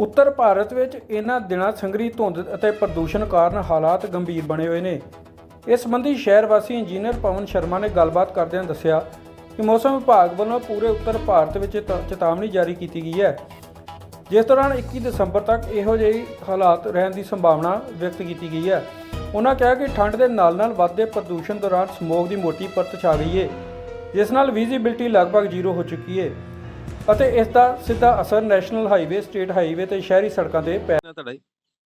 ਉੱਤਰ ਭਾਰਤ ਵਿੱਚ ਇਹਨਾਂ ਦਿਨਾਂ ਸੰਘਣੀ ਧੁੰਦ ਅਤੇ ਪ੍ਰਦੂਸ਼ਣ ਕਾਰਨ ਹਾਲਾਤ ਗੰਭੀਰ ਬਣੇ ਹੋਏ ਨੇ। ਇਸ ਸੰਬੰਧੀ ਸ਼ਹਿਰ ਵਾਸੀ ਇੰਜੀਨੀਅਰ ਪਵਨ ਸ਼ਰਮਾ ਨੇ ਗੱਲਬਾਤ ਕਰਦਿਆਂ ਦੱਸਿਆ ਕਿ ਮੌਸਮ ਵਿਭਾਗ ਵੱਲੋਂ ਪੂਰੇ ਉੱਤਰ ਭਾਰਤ ਵਿੱਚ ਚੇਤਾਵਨੀ ਜਾਰੀ ਕੀਤੀ ਗਈ ਹੈ। ਜਿਸ ਦੌਰਾਨ 21 ਦਸੰਬਰ ਤੱਕ ਇਹੋ ਜਿਹੇ ਹਾਲਾਤ ਰਹਿਣ ਦੀ ਸੰਭਾਵਨਾ ਵਿਅਕਤ ਕੀਤੀ ਗਈ ਹੈ। ਉਹਨਾਂ ਕਿਹਾ ਕਿ ਠੰਡ ਦੇ ਨਾਲ-ਨਾਲ ਵੱਧਦੇ ਪ੍ਰਦੂਸ਼ਣ ਦੌਰਾਨ ਸਮੋਗ ਦੀ ਮੋਟੀ ਪਰਤ ਛਾ ਗਈ ਹੈ ਜਿਸ ਨਾਲ ਵਿਜ਼ਿਬਿਲਟੀ ਲਗਭਗ ਜ਼ੀਰੋ ਹੋ ਚੁੱਕੀ ਹੈ ਅਤੇ ਇਸ ਦਾ ਸਿੱਧਾ ਅਸਰ ਨੈਸ਼ਨਲ ਹਾਈਵੇ ਸਟੇਟ ਹਾਈਵੇ ਤੇ ਸ਼ਹਿਰੀ ਸੜਕਾਂ ਤੇ ਪੈ ਨਾ ਤੁਹਾਡਾ ਜੀ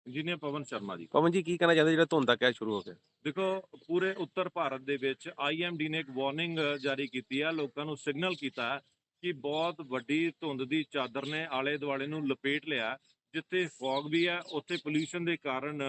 ਇੰਜੀਨੀਅਰ ਪਵਨ ਸ਼ਰਮਾ ਜੀ। ਪਵਨ ਜੀ ਕੀ ਕਹਿਣਾ ਚਾਹੁੰਦੇ ਜਿਹੜਾ ਧੁੰਦ ਦਾ ਕਹਿ ਸ਼ੁਰੂ ਹੋ ਗਿਆ? ਦੇਖੋ ਪੂਰੇ ਉੱਤਰ ਭਾਰਤ ਦੇ ਵਿੱਚ ਆਈਐਮਡੀ ਨੇ ਇੱਕ ਵਾਰਨਿੰਗ ਜਾਰੀ ਕੀਤੀ ਹੈ ਲੋਕਾਂ ਨੂੰ ਸਿਗਨਲ ਕੀਤਾ ਹੈ ਕਿ ਬਹੁਤ ਵੱਡੀ ਧੁੰਦ ਦੀ ਚਾਦਰ ਨੇ ਆਲੇ ਦੁਆਲੇ ਨੂੰ ਲਪੇਟ ਲਿਆ। ਜਿੱਥੇ ਫੌਗ ਵੀ ਹੈ ਉੱਥੇ ਪੋਲੂਸ਼ਨ ਦੇ ਕਾਰਨ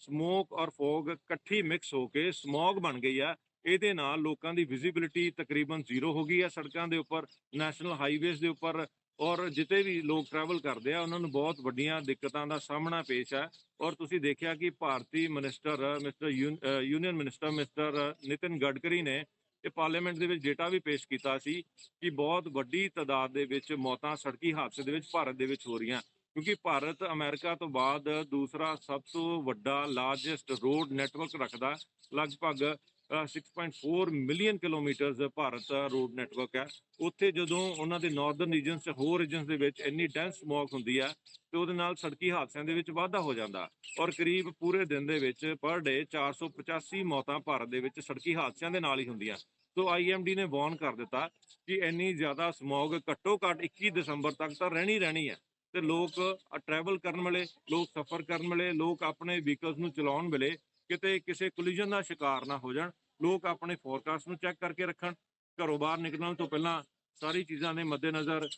ਸਮੋਕ ਔਰ ਫੌਗ ਇਕੱਠੀ ਮਿਕਸ ਹੋ ਕੇ ਸਮੌਗ ਬਣ ਗਈ ਹੈ ਇਹਦੇ ਨਾਲ ਲੋਕਾਂ ਦੀ ਵਿਜ਼ਿਬਿਲਿਟੀ ਤਕਰੀਬਨ ਜ਼ੀਰੋ ਹੋ ਗਈ ਹੈ। ਸੜਕਾਂ ਦੇ ਉੱਪਰ ਨੈਸ਼ਨਲ ਹਾਈਵੇਜ਼ ਦੇ ਉੱਪਰ ਔਰ ਜਿੱਤੇ ਵੀ ਲੋਕ ਟਰੈਵਲ ਕਰਦੇ ਆ, ਉਹਨਾਂ ਨੂੰ ਬਹੁਤ ਵੱਡੀਆਂ ਦਿੱਕਤਾਂ ਦਾ ਸਾਹਮਣਾ ਪੇਸ਼ ਹੈ। ਔਰ ਤੁਸੀਂ ਦੇਖਿਆ ਕਿ ਭਾਰਤੀ minister mister union minister mister Nitin Gadkari ਨੇ ਇਹ ਪਾਰਲੀਮੈਂਟ ਦੇ ਵਿੱਚ ਡੇਟਾ ਵੀ ਪੇਸ਼ ਕੀਤਾ ਸੀ ਕਿ ਬਹੁਤ ਵੱਡੀ ਤਾਦਾਦ ਦੇ ਵਿੱਚ ਮੌਤਾਂ ਸੜਕੀ ਹਾਦਸੇ ਦੇ ਵਿੱਚ ਭਾਰਤ ਦੇ ਵਿੱਚ ਹੋ ਰਹੀਆਂ। ਕਿਉਂਕਿ ਭਾਰਤ ਅਮਰੀਕਾ ਤੋਂ ਬਾਅਦ ਦੂਸਰਾ ਸਭ ਤੋਂ ਵੱਡਾ ਲਾਰਜੈਸਟ ਰੋਡ ਨੈਟਵਰਕ ਰੱਖਦਾ, ਲਗਭਗ 6.4 ਮਿਲੀਅਨ ਕਿਲੋਮੀਟਰਸ ਭਾਰਤ ਦਾ ਰੋਡ ਨੈਟਵਰਕ ਹੈ। ਉੱਥੇ ਜਦੋਂ ਉਹਨਾਂ ਦੇ ਨਾਰਦਰਨ ਰੀਜਨਸ ਤੇ ਹੋਰ ਰੀਜਨਸ ਦੇ ਵਿੱਚ ਇੰਨੀ ਡੈਂਸ ਸਮੋਗ ਹੁੰਦੀ ਹੈ, ਤੇ ਉਹਦੇ ਨਾਲ ਸੜਕੀ ਹਾਦਸਿਆਂ ਦੇ ਵਿੱਚ ਵਾਧਾ ਹੋ ਜਾਂਦਾ ਔਰ ਕਰੀਬ ਪੂਰੇ ਦਿਨ ਦੇ ਵਿੱਚ ਪਰ ਡੇ 485 ਮੌਤਾਂ ਭਾਰਤ ਦੇ ਵਿੱਚ ਸੜਕੀ ਹਾਦਸਿਆਂ ਦੇ ਨਾਲ ਹੀ ਹੁੰਦੀਆਂ। ਸੋ ਆਈਐਮਡੀ ਨੇ ਵਾਰਨ ਕਰ ਦਿੱਤਾ ਕਿ ਇੰਨੀ ਜ਼ਿਆਦਾ ਸਮੋਗ ਘੱਟੋ ਘੱਟ 21 ਦਸੰਬਰ ਤੱਕ ਤਾਂ ਰਹਿਣੀ ਰਹਿਣੀ ਹੈ। ਤੇ ਲੋਕ ਟਰੈਵਲ ਕਰਨ ਵੇਲੇ, ਲੋਕ ਸਫ਼ਰ ਕਰਨ ਵੇਲੇ, ਲੋਕ ਆਪਣੇ ਵਹੀਕਲਸ ਨੂੰ ਚਲਾਉਣ ਵੇਲੇ ਕਿਤੇ ਕਿਸੇ ਕੋਲੀਜਨ ਦਾ ਸ਼ਿਕਾਰ ਨਾ ਹੋ ਜਾਣ, ਲੋਕ ਆਪਣੇ ਫੋਰਕਾਸਟ ਨੂੰ ਚੈੱਕ ਕਰਕੇ ਰੱਖਣ, ਘਰੋਂ ਬਾਹਰ ਨਿਕਲਣ ਤੋਂ ਪਹਿਲਾਂ ਸਾਰੀ ਚੀਜ਼ਾਂ ਦੇ ਮੱਦੇਨਜ਼ਰ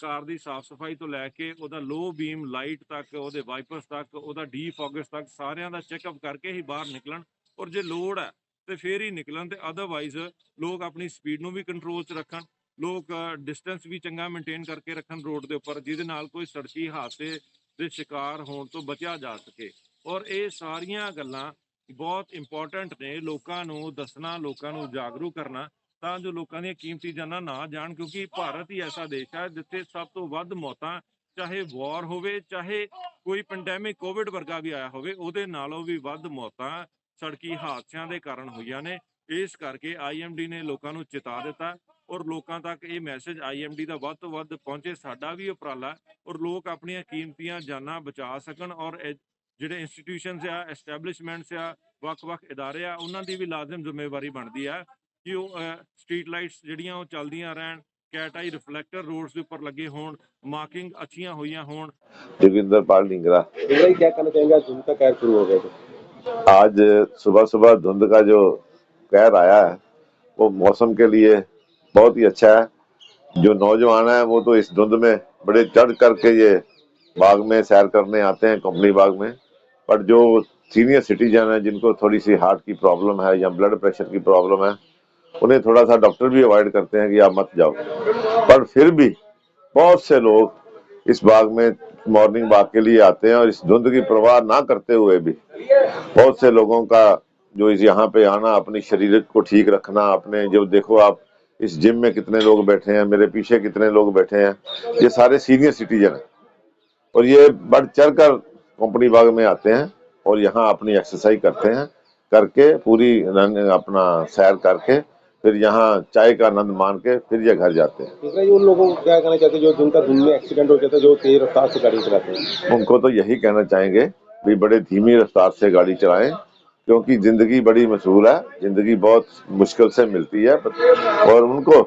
ਕਾਰ ਦੀ ਸਾਫ਼ ਸਫ਼ਾਈ ਤੋਂ ਲੈ ਕੇ ਉਹਦਾ ਲੋ ਬੀਮ ਲਾਈਟ ਤੱਕ, ਉਹਦੇ ਵਾਈਪਰਸ ਤੱਕ, ਉਹਦਾ ਡੀਫੋਗਸ ਤੱਕ ਸਾਰਿਆਂ ਦਾ ਚੈੱਕਅਪ ਕਰਕੇ ਹੀ ਬਾਹਰ ਨਿਕਲਣ ਔਰ ਜੇ ਲੋੜ ਹੈ ਤੇ ਫੇਰ ਹੀ ਨਿਕਲਣ ਤੇ ਅਦਰਵਾਈਜ਼ ਲੋਕ ਆਪਣੀ ਸਪੀਡ ਨੂੰ ਵੀ ਕੰਟਰੋਲ 'ਚ ਰੱਖਣ, ਲੋਕ ਡਿਸਟੈਂਸ ਵੀ ਚੰਗਾ ਮੇਨਟੇਨ ਕਰਕੇ ਰੱਖਣ ਰੋਡ ਦੇ ਉੱਪਰ, ਜਿਹਦੇ ਨਾਲ ਕੋਈ ਸੜਕੀ ਹਾਦਸੇ ਦੇ ਸ਼ਿਕਾਰ ਹੋਣ ਤੋਂ ਬਚਿਆ ਜਾ ਸਕੇ ਔਰ ਇਹ ਸਾਰੀਆਂ ਗੱਲਾਂ ਬਹੁਤ ਇੰਪੋਰਟੈਂਟ ਨੇ ਲੋਕਾਂ ਨੂੰ ਦੱਸਣਾ, ਲੋਕਾਂ ਨੂੰ ਜਾਗਰੂਕ ਕਰਨਾ, ਤਾਂ ਜੋ ਲੋਕਾਂ ਦੀਆਂ ਕੀਮਤੀ ਜਾਨਾਂ ਨਾ ਜਾਣ, ਕਿਉਂਕਿ ਭਾਰਤ ਹੀ ਐਸਾ ਦੇਸ਼ ਹੈ ਜਿੱਥੇ ਸਭ ਤੋਂ ਵੱਧ ਮੌਤਾਂ ਚਾਹੇ ਵਾਰ ਹੋਵੇ, ਚਾਹੇ ਕੋਈ ਪੈਂਡੈਮਿਕ ਕੋਵਿਡ ਵਰਗਾ ਵੀ ਆਇਆ ਹੋਵੇ, ਉਹਦੇ ਨਾਲੋਂ ਵੀ ਵੱਧ ਮੌਤਾਂ ਸੜਕੀ ਹਾਦਸਿਆਂ ਦੇ ਕਾਰਨ ਹੋਈਆਂ ਨੇ। ਇਸ ਕਰਕੇ ਆਈਐਮਡੀ ਨੇ ਲੋਕਾਂ ਨੂੰ ਚੇਤਾ ਦਿੱਤਾ ਔਰ ਲੋਕਾਂ ਤੱਕ ਇਹ ਮੈਸੇਜ ਆਈਐਮਡੀ ਦਾ ਵੱਧ ਤੋਂ ਵੱਧ ਪਹੁੰਚੇ, ਸਾਡਾ ਵੀ ਉਪਰਾਲਾ ਔਰ ਲੋਕ ਆਪਣੀਆਂ ਕੀਮਤੀਆਂ ਜਾਨਾਂ ਬਚਾ ਸਕਣ ਔਰ ਇਹ ਜਿਹੜੇ ਇੰਸਟੀਟਿਊਸ਼ਨਸ ਆ ਐਸਟੈਬਲਿਸ਼ਮੈਂਟਸ ਆ ਵੱਖ-ਵੱਖ ادارے ਆ ਉਹਨਾਂ ਦੀ ਵੀ ਲਾਜ਼ਮ ਜ਼ਿੰਮੇਵਾਰੀ ਬਣਦੀ ਆ ਕਿ ਉਹ ਸਟਰੀਟ ਲਾਈਟਸ ਜਿਹੜੀਆਂ ਉਹ ਚੱਲਦੀਆਂ ਰਹਿਣ ਕੈਟ ਆਈ ਰਿਫਲੈਕਟਰ ਰੋਡਸ ਦੇ ਉੱਪਰ ਲੱਗੇ ਹੋਣ ਮਾਰਕਿੰਗ ਅੱਛੀਆਂ ਹੋਈਆਂ ਹੋਣ जोगिंदर पाल डिंगरा भाई क्या कहना चाहेंगे आज धुंध का कहर शुरू हो गया तो आज सुबह सुबह धुंध का जो कहर आया है वो मौसम के लिए बहुत ही अच्छा है जो नौजवान है वो तो इस धुंध में बड़े चढ़ करके ये बाग में सैर करने आते हैं कंपनी बाग में पर जो सीनियर सिटीजन है, जिनको थोड़ी सी हार्ट की प्रॉब्लम है या ब्लड प्रेशर की प्रॉब्लम है, उन्हें थोड़ा सा डॉक्टर भी अवॉइड करते हैं कि आप मत जाओ। पर फिर भी बहुत से लोग इस बाग में मॉर्निंग वॉक के लिए आते हैं और इस धुंध की परवाह ना करते हुए भी बहुत से लोगों का जो इस यहाँ पे आना, अपनी शरीर को ठीक रखना, अपने जो देखो आप इस जिम में कितने लोग बैठे हैं, मेरे पीछे कितने लोग बैठे हैं, ये सारे सीनियर सिटीजन हैं। और ये बढ़ चढ़ कर कंपनी बाग में आते हैं और यहाँ अपनी एक्सरसाइज करते हैं करके पूरी रन अपना सैर करके फिर यहाँ चाय का आनंद मान के फिर ये घर जाते हैं। उन लोगों को क्या कहना चाहते हैं जो जिनका में एक्सीडेंट हो जाता है जो तेज रफ्तार से गाड़ी चलाते हैं? उनको तो यही कहना चाहेंगे भी बड़े धीमी रफ्तार से गाड़ी चलाएँ क्योंकि ज़िंदगी बड़ी मशहूर है ज़िंदगी बहुत मुश्किल से मिलती है और उनको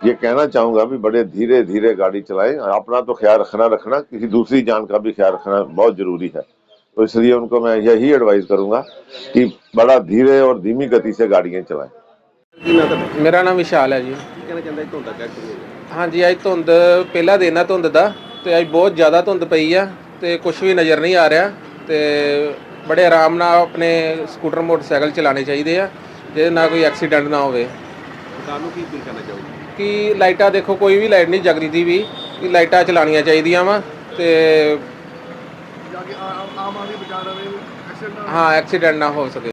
ये कहना चाहूंगा भी बड़े धीरे धीरे गाड़ी चलाएं अपना तो ख्याल रखना रखना किसी दूसरी जान का भी ख्याल रखना बहुत जरूरी है तो इसलिए उनको मैं यही एडवाइस करूंगा कि बड़ा धीरे और धीमी गति से गाड़ियां चलाएं ਕੀ ਨਾ ਤਾਂ ਮੇਰਾ ਨਾਮ ਵਿਸ਼ਾਲ ਹੈ ਜੀ ਕੀ ਕਹਿਣਾ ਚਾਹੁੰਦਾ ਜੀ ਧੁੰਧ ਦਾ ਕਹਿਰ ਸ਼ੁਰੂ ਹੋ ਗਿਆ ਹਾਂਜੀ ਅੱਜ ਧੁੰਦ ਪਹਿਲਾ ਦਿਨ ਆ ਧੁੰਦ ਦਾ ਤੇ ਅੱਜ ਬਹੁਤ ਜ਼ਿਆਦਾ ਧੁੰਦ ਪਈ ਆ ਤੇ ਕੁਝ ਵੀ ਨਜ਼ਰ ਨਹੀਂ ਆ ਰਿਹਾ ਤੇ ਬੜੇ ਆਰਾਮ ਨਾਲ ਆਪਣੇ ਸਕੂਟਰ ਮੋਟਰਸਾਈਕਲ ਚਲਾਉਣੇ ਚਾਹੀਦੇ ਆ ਜਿਹਦੇ ਨਾਲ ਕੋਈ ਐਕਸੀਡੈਂਟ ਨਾ ਹੋਵੇ ਸਰਕਾਰ ਨੂੰ ਕੀ ਅਪੀਲ ਕਰਨਾ ਚਾਹੋਗੇ ਕਿ ਲਾਈਟਾਂ ਦੇਖੋ ਕੋਈ ਵੀ ਲਾਈਟ ਨਹੀਂ ਜਗਦੀ ਦੀ ਵੀ ਕਿ ਲਾਈਟਾਂ ਚਲਾਉਣੀਆਂ ਚਾਹੀਦੀਆਂ ਵਾ ਤੇ ਹਾਂ ਐਕਸੀਡੈਂਟ ਨਾ ਹੋ ਸਕੇ।